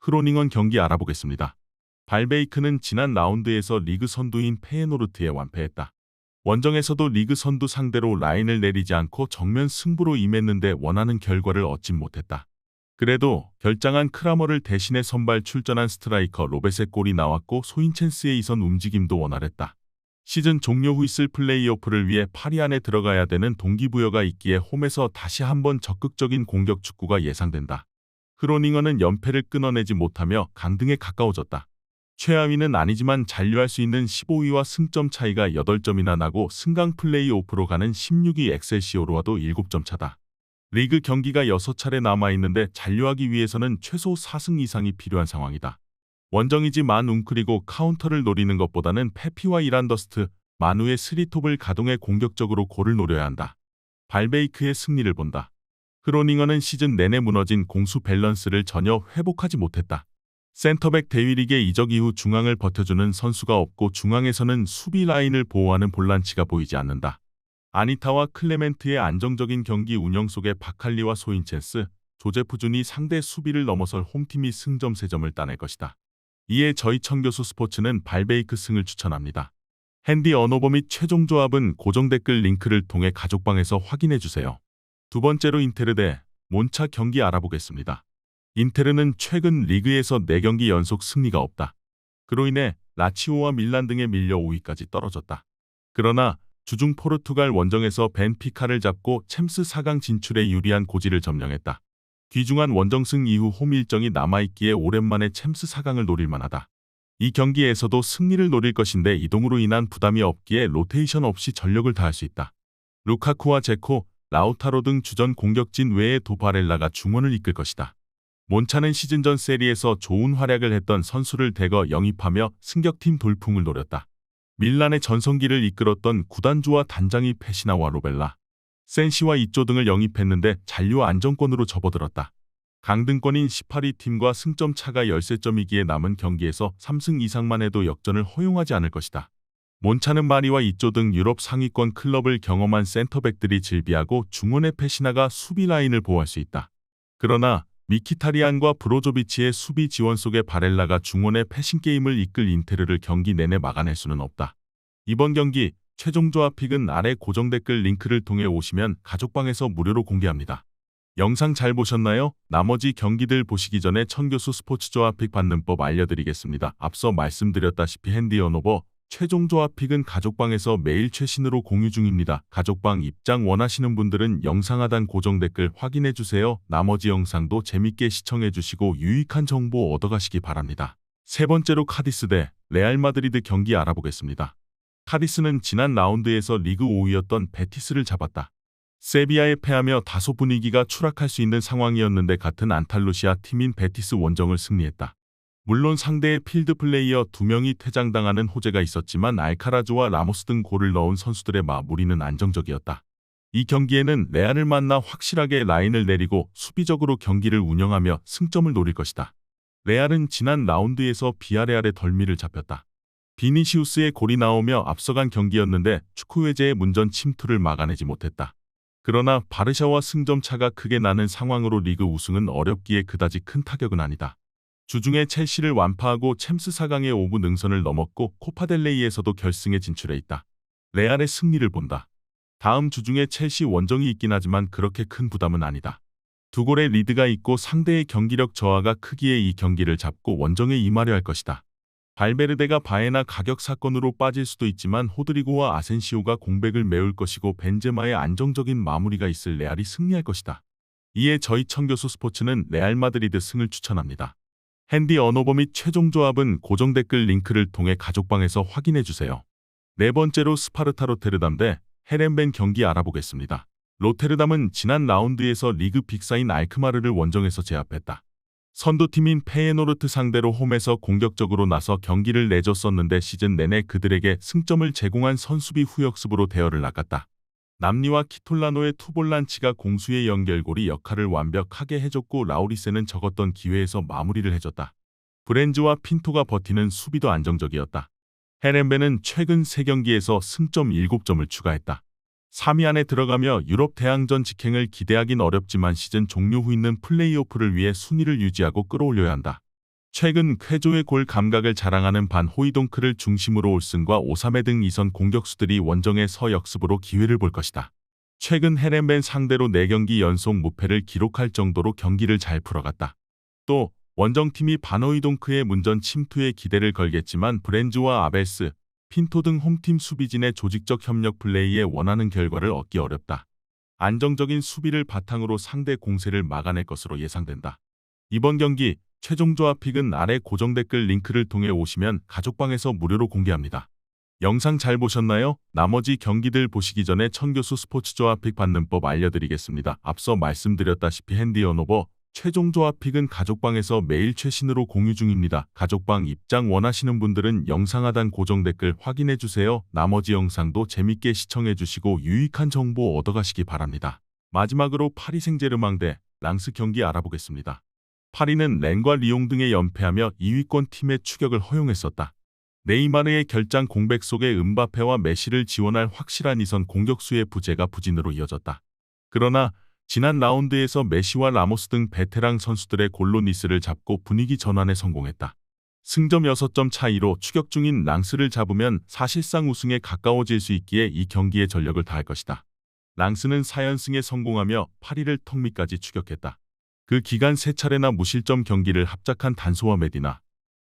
흐로닝언 경기 알아보겠습니다. 발베이크는 지난 라운드에서 리그 선두인 페에노르트에 완패했다. 원정에서도 리그 선두 상대로 라인을 내리지 않고 정면 승부로 임했는데 원하는 결과를 얻진 못했다. 그래도 결장한 크라머를 대신해 선발 출전한 스트라이커 로벳의 골이 나왔고 소인첸스의 이선 움직임도 원활했다. 시즌 종료 후 있을 플레이오프를 위해 파리 안에 들어가야 되는 동기부여가 있기에 홈에서 다시 한번 적극적인 공격 축구가 예상된다. 흐로닝어는 연패를 끊어내지 못하며 강등에 가까워졌다. 최하위는 아니지만 잔류할 수 있는 15위와 승점 차이가 8점이나 나고 승강 플레이오프로 가는 16위 엑셀시오로와도 7점 차다. 리그 경기가 6차례 남아있는데 잔류하기 위해서는 최소 4승 이상이 필요한 상황이다. 원정이지 만 웅크리고 카운터를 노리는 것보다는 페피와 이란더스트, 마누의 스리톱을 가동해 공격적으로 골을 노려야 한다. 발베이크의 승리를 본다. 흐로닝어는 시즌 내내 무너진 공수 밸런스를 전혀 회복하지 못했다. 센터백 대위릭의 이적 이후 중앙을 버텨주는 선수가 없고 중앙에서는 수비 라인을 보호하는 볼란치가 보이지 않는다. 아니타와 클레멘트의 안정적인 경기 운영 속에 바칼리와 소인첸스, 조제프준이 상대 수비를 넘어설 홈팀이 승점 3점을 따낼 것이다. 이에 저희 청교수 스포츠는 발베이크 승을 추천합니다. 핸디 언어버 및 최종 조합은 고정 댓글 링크를 통해 가족방에서 확인해 주세요. 두 번째로 인테르 대 몬차 경기 알아보겠습니다. 인테르는 최근 리그에서 4경기 연속 승리가 없다. 그로 인해 라치오와 밀란 등에 밀려 5위까지 떨어졌다. 그러나 주중 포르투갈 원정에서 벤피카를 잡고 챔스 4강 진출에 유리한 고지를 점령했다. 귀중한 원정승 이후 홈 일정이 남아있기에 오랜만에 챔스 4강을 노릴 만하다. 이 경기에서도 승리를 노릴 것인데 이동으로 인한 부담이 없기에 로테이션 없이 전력을 다할 수 있다. 루카쿠와 제코, 라우타로 등 주전 공격진 외에 도바렐라가 중원을 이끌 것이다. 몬차는 시즌 전 세리에서 좋은 활약을 했던 선수를 대거 영입하며 승격팀 돌풍을 노렸다. 밀란의 전성기를 이끌었던 구단주와 단장이 페시나와 로벨라, 센시와 이조 등을 영입했는데 잔류 안정권으로 접어들었다. 강등권인 18위 팀과 승점 차가 13점이기에 남은 경기에서 3승 이상만 해도 역전을 허용하지 않을 것이다. 몬차는 마리와 이조 등 유럽 상위권 클럽을 경험한 센터백들이 질비하고 중원의 페시나가 수비 라인을 보호할 수 있다. 그러나 미키타리안과 브로조비치의 수비 지원 속에 바렐라가 중원의 패싱 게임을 이끌 인테르를 경기 내내 막아낼 수는 없다. 이번 경기 최종 조합 픽은 아래 고정 댓글 링크를 통해 오시면 가족방에서 무료로 공개합니다. 영상 잘 보셨나요? 나머지 경기들 보시기 전에 천교수 스포츠 조합 픽 받는 법 알려드리겠습니다. 앞서 말씀드렸다시피 핸디 언오버 최종 조합 픽은 가족방에서 매일 최신으로 공유 중입니다. 가족방 입장 원하시는 분들은 영상 하단 고정 댓글 확인해 주세요. 나머지 영상도 재밌게 시청해 주시고 유익한 정보 얻어가시기 바랍니다. 세 번째로 카디스 대 레알 마드리드 경기 알아보겠습니다. 카디스는 지난 라운드에서 리그 5위였던 베티스를 잡았다. 세비야에 패하며 다소 분위기가 추락할 수 있는 상황이었는데 같은 안탈루시아 팀인 베티스 원정을 승리했다. 물론 상대의 필드 플레이어 두 명이 퇴장당하는 호재가 있었지만 알카라즈와 라모스 등 골을 넣은 선수들의 마무리는 안정적이었다. 이 경기에는 레알을 만나 확실하게 라인을 내리고 수비적으로 경기를 운영하며 승점을 노릴 것이다. 레알은 지난 라운드에서 비아레알의 덜미를 잡혔다. 비니시우스의 골이 나오며 앞서간 경기였는데 축구회제의 문전 침투를 막아내지 못했다. 그러나 바르샤와 승점 차가 크게 나는 상황으로 리그 우승은 어렵기에 그다지 큰 타격은 아니다. 주중에 첼시를 완파하고 챔스 4강의 5부 능선을 넘었고 코파델레이에서도 결승에 진출해 있다. 레알의 승리를 본다. 다음 주중에 첼시 원정이 있긴 하지만 그렇게 큰 부담은 아니다. 두 골의 리드가 있고 상대의 경기력 저하가 크기에 이 경기를 잡고 원정에 임하려 할 것이다. 발베르데가 바에나 가격 사건으로 빠질 수도 있지만 호드리고와 아센시오가 공백을 메울 것이고 벤제마의 안정적인 마무리가 있을 레알이 승리할 것이다. 이에 저희 청교수 스포츠는 레알 마드리드 승을 추천합니다. 핸디 언어버 및 최종 조합은 고정 댓글 링크를 통해 가족방에서 확인해 주세요. 네 번째로 스파르타 로테르담 대 헤렌벤 경기 알아보겠습니다. 로테르담은 지난 라운드에서 리그 빅사인 알크마르를 원정에서 제압했다. 선두팀인 페예노르트 상대로 홈에서 공격적으로 나서 경기를 내줬었는데 시즌 내내 그들에게 승점을 제공한 선수비 후역습으로 대열을 낚았다. 남리와 키톨라노의 투볼란치가 공수의 연결고리 역할을 완벽하게 해줬고 라우리세는 적었던 기회에서 마무리를 해줬다. 브렌즈와 핀토가 버티는 수비도 안정적이었다. 헤렌베는 최근 3경기에서 승점 7점을 추가했다. 3위 안에 들어가며 유럽 대항전 직행을 기대하긴 어렵지만 시즌 종료 후 있는 플레이오프를 위해 순위를 유지하고 끌어올려야 한다. 최근 쾌조의 골 감각을 자랑하는 반 호이동크를 중심으로 올슨과 오사메 등 이선 공격수들이 원정의 서역습으로 기회를 볼 것이다. 최근 헤렌벤 상대로 4경기 연속 무패를 기록할 정도로 경기를 잘 풀어갔다. 또 원정팀이 반호이동크의 문전 침투에 기대를 걸겠지만 브렌즈와 아벨스, 핀토 등 홈팀 수비진의 조직적 협력 플레이에 원하는 결과를 얻기 어렵다. 안정적인 수비를 바탕으로 상대 공세를 막아낼 것으로 예상된다. 이번 경기 최종 조합픽은 아래 고정 댓글 링크를 통해 오시면 가족방에서 무료로 공개합니다. 영상 잘 보셨나요? 나머지 경기들 보시기 전에 천교수 스포츠 조합픽 받는 법 알려드리겠습니다. 앞서 말씀드렸다시피 핸디 언오버 최종 조합픽은 가족방에서 매일 최신으로 공유 중입니다. 가족방 입장 원하시는 분들은 영상 하단 고정 댓글 확인해 주세요. 나머지 영상도 재밌게 시청해 주시고 유익한 정보 얻어가시기 바랍니다. 마지막으로 파리 생제르망 대 랑스 경기 알아보겠습니다. 파리는 렌과 리옹 등에 연패하며 2위권 팀의 추격을 허용했었다. 네이마르의 결장 공백 속에 은바페와 메시를 지원할 확실한 이선 공격수의 부재가 부진으로 이어졌다. 그러나 지난 라운드에서 메시와 라모스 등 베테랑 선수들의 골로 니스를 잡고 분위기 전환에 성공했다. 승점 6점 차이로 추격 중인 랑스를 잡으면 사실상 우승에 가까워질 수 있기에 이 경기에 전력을 다할 것이다. 랑스는 4연승에 성공하며 파리를 턱밑까지 추격했다. 그 기간 세 차례나 무실점 경기를 합작한 단소와 메디나,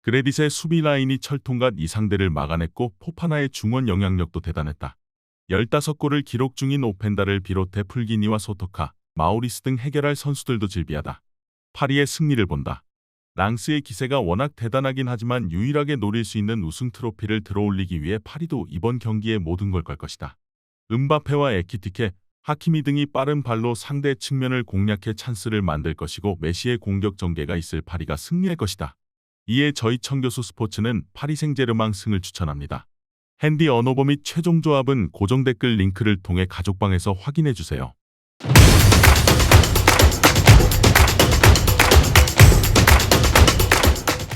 그레딧의 수비 라인이 철통갓 이상대를 막아냈고 포파나의 중원 영향력도 대단했다. 15골을 기록 중인 오펜다를 비롯해 풀기니와 소토카, 마우리스 등 해결할 선수들도 질비하다. 파리의 승리를 본다. 랑스의 기세가 워낙 대단하긴 하지만 유일하게 노릴 수 있는 우승 트로피를 들어올리기 위해 파리도 이번 경기에 모든 걸 걸 것이다. 은바페와 에키티케, 하키미 등이 빠른 발로 상대 측면을 공략해 찬스를 만들 것이고 메시의 공격 전개가 있을 파리가 승리할 것이다. 이에 저희 청교수 스포츠는 파리 생제르망 승을 추천합니다. 핸디 언어버 및 최종 조합은 고정 댓글 링크를 통해 가족방에서 확인해 주세요.